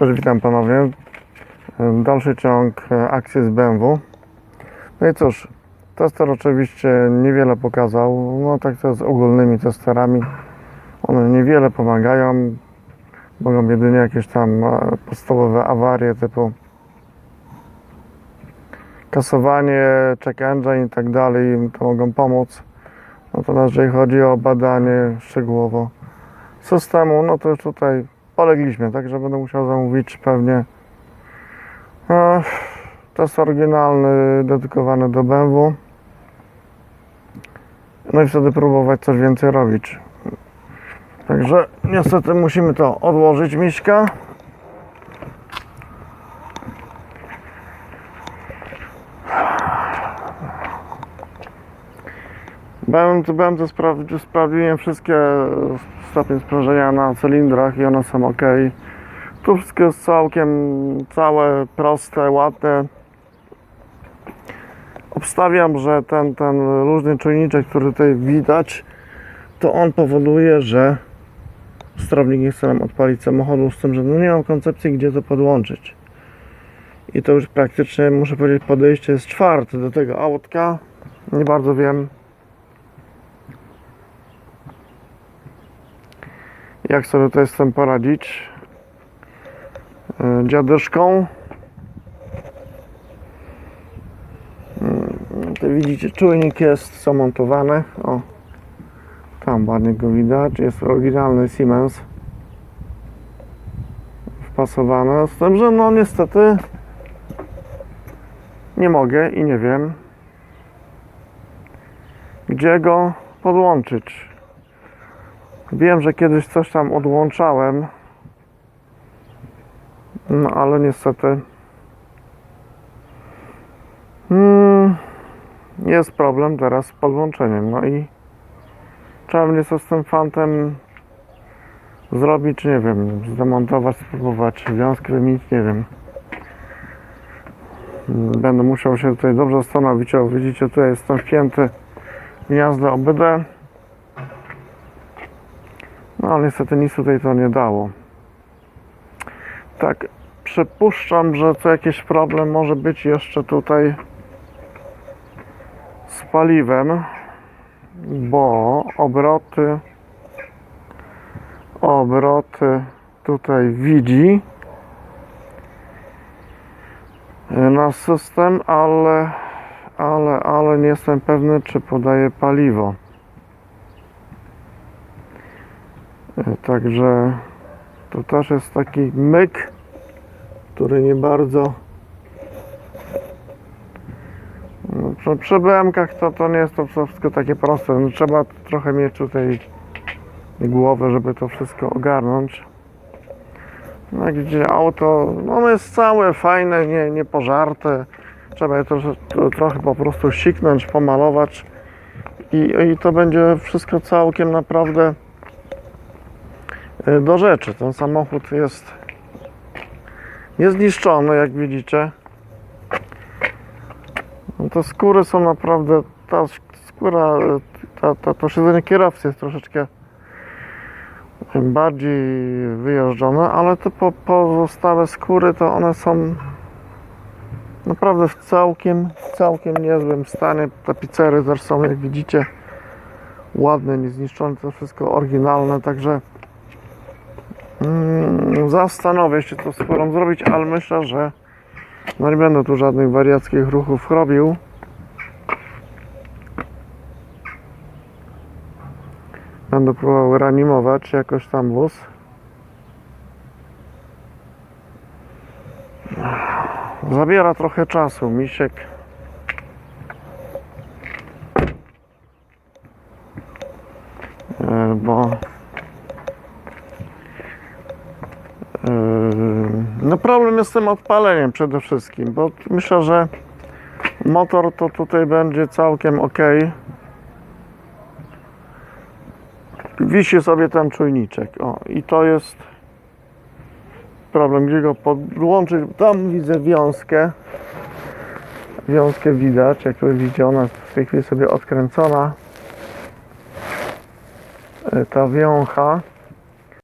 Cześć, witam ponownie. Dalszy ciąg e, akcji z BMW. No i cóż, tester oczywiście niewiele pokazał. No tak to z ogólnymi testerami. One niewiele pomagają. Mogą jedynie jakieś tam e, podstawowe awarie typu kasowanie, check engine i tak dalej, to mogą pomóc. Natomiast jeżeli chodzi o badanie szczegółowo systemu, no to już tutaj polegliśmy, także będę musiał zamówić pewnie e, test oryginalny dedykowany do BMW. No i wtedy próbować coś więcej robić. Także niestety musimy to odłożyć, Miśka. Byłem, to byłem to spra- sprawdziłem wszystkie stopnie sprężenia na cylindrach i one są ok. Tu wszystko jest całkiem całe, proste, ładne. Obstawiam, że ten, ten różny czujniczek, który tutaj widać, to on powoduje, że sterownik nie chce nam odpalić samochodu z tym, że no nie mam koncepcji, gdzie to podłączyć. I to już praktycznie, muszę powiedzieć, podejście jest czwarte do tego autka. Nie bardzo wiem, jak sobie tutaj z tym poradzić. Yy, Dziadyszką. Yy, Tu widzicie, czujnik jest zamontowany. O, tam ładnie go widać. Jest oryginalny Siemens. Wpasowany. Z tym, że no niestety nie mogę i nie wiem, gdzie go podłączyć. Wiem, że kiedyś coś tam odłączałem, no ale niestety mm, jest problem teraz z podłączeniem. No i trzeba będzie co z tym fantem zrobić, nie wiem, zdemontować, spróbować wiązkę wymienić, nie wiem. Będę musiał się tutaj dobrze zastanowić. O, widzicie, tutaj jest tam wpięty gniazdo OBD. Ale niestety nic tutaj to nie dało. Tak, przypuszczam, że to jakiś problem może być jeszcze tutaj z paliwem, bo obroty obroty tutaj widzi na system, ale ale, ale nie jestem pewny, czy podaje paliwo. Także to też jest taki myk, który nie bardzo. No, przy, przy BM-kach to, to nie jest to wszystko takie proste. No, trzeba trochę mieć tutaj głowę, żeby to wszystko ogarnąć. No, widzicie, auto no, jest całe, fajne, nie, nie pożarte. Trzeba je to, to trochę po prostu siknąć, pomalować i, i to będzie wszystko całkiem naprawdę do rzeczy. Ten samochód jest niezniszczony, jak widzicie. No te skóry są naprawdę, ta skóra, ta, ta, to siedzenie kierowcy jest troszeczkę bardziej wyjeżdżone, ale te po, pozostałe skóry to one są naprawdę w całkiem, w całkiem niezłym stanie. Tapicery też są, jak widzicie, ładne, niezniszczone, to wszystko oryginalne, także Zastanowię się, co z skórą zrobić, ale myślę, że no nie będę tu żadnych wariackich ruchów robił. Będę próbował reanimować jakoś tam wóz. Zabiera trochę czasu, misiek. E, Bo No problem jest z tym odpaleniem przede wszystkim, bo myślę, że motor to tutaj będzie całkiem ok. Wisi sobie ten czujniczek. O, i to jest problem, gdzie go podłączyć. Tam widzę wiązkę. Wiązkę widać, jak widzicie, ona jest w tej chwili sobie odkręcona. Yy, Ta wiącha